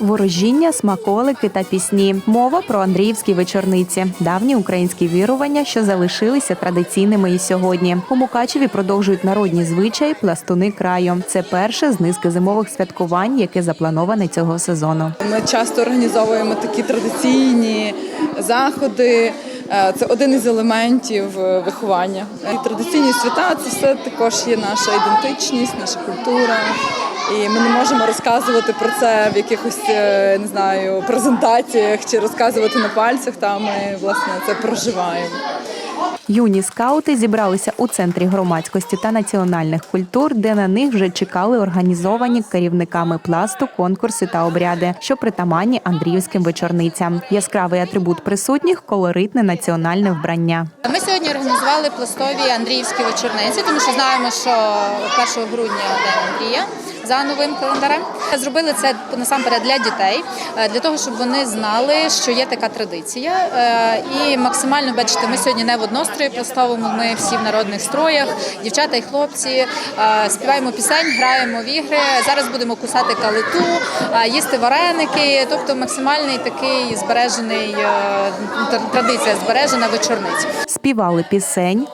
Ворожіння, смаколики та пісні. Мова про Андріївські вечорниці, давні українські вірування, що залишилися традиційними і сьогодні. У Мукачеві продовжують народні звичаї пластуни краю. Це перше з низки зимових святкувань, яке заплановане цього сезону. Ми часто організовуємо такі традиційні заходи. Е, Це один із елементів е, виховання. І традиційні свята це все також є наша ідентичність, наша культура. І ми не можемо розказувати про це в якихось е, не знаю презентаціях чи розказувати на пальцях. Та ми власне це проживаємо. Юні скаути зібралися у центрі громадськості та національних культур, де на них вже чекали організовані керівниками пласту конкурси та обряди, що притаманні андріївським вечорницям. Яскравий атрибут присутніх колоритне національне вбрання. Ми сьогодні організували пластові Андріївські вечорниці, тому що знаємо, що 1 грудня день Андрія за новим календарем. Зробили це насамперед для дітей, е, для того, щоб вони знали, що є така традиція. Е, І максимально бачите, ми сьогодні не в однострої пластовому, ми всі в народних строях, дівчата і хлопці. е, Співаємо пісень, граємо в ігри. Зараз будемо кусати калиту, е, їсти вареники, тобто максимальний такий збережений е, традиція збережена вечорниць. Співали пісень,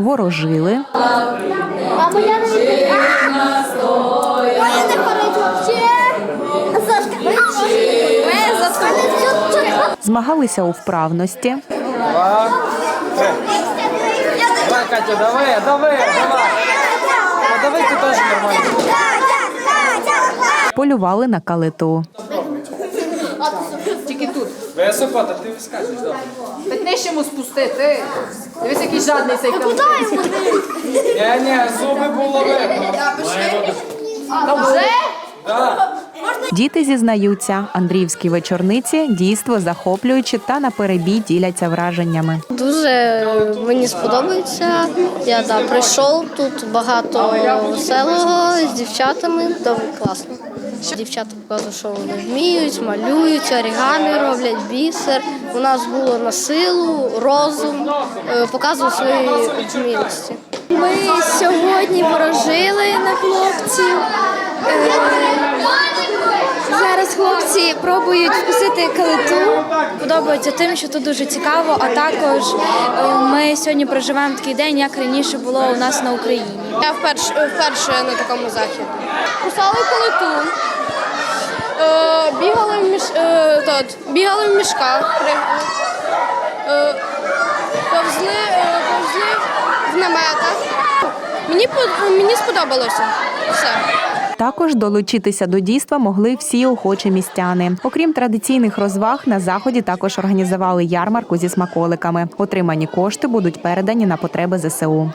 ворожили, Мамо, я не змагалися у вправності, Давай, Катя, давай, давай, давай. Ну, давай ты тоже нормально. полювали на калиту. Висипати, ти скажеш, давай. Так нижче йому спустити. Дивись, який жадний цей калит. Ні, ні, зуби було видно. Діти зізнаються, андріївські вечорниці дійство захоплюючі та на перебій діляться враженнями. Дуже мені сподобається. Я да, прийшов тут багато веселого з дівчатами. Добре, класно. Дівчата показують, що вони вміють, малюють, орігамі роблять, бісер. У нас було на силу, розум, е, показують свої вмілості. Ми сьогодні ворожили на хлопців. Хлопці пробують вкусити калиту. Подобається тим, що тут дуже цікаво. А також е, ми сьогодні проживаємо такий день, як раніше було у нас на Україні. Я вперше, вперше на такому заході. Кусали калиту, е, бігали, в міш, е, тот, бігали в мішках, повзли, повзли в наметах. Мені, мені сподобалося все. Також долучитися до дійства могли всі охочі містяни. Окрім традиційних розваг, на заході також організували ярмарку зі смаколиками. Отримані кошти будуть передані на потреби ЗСУ.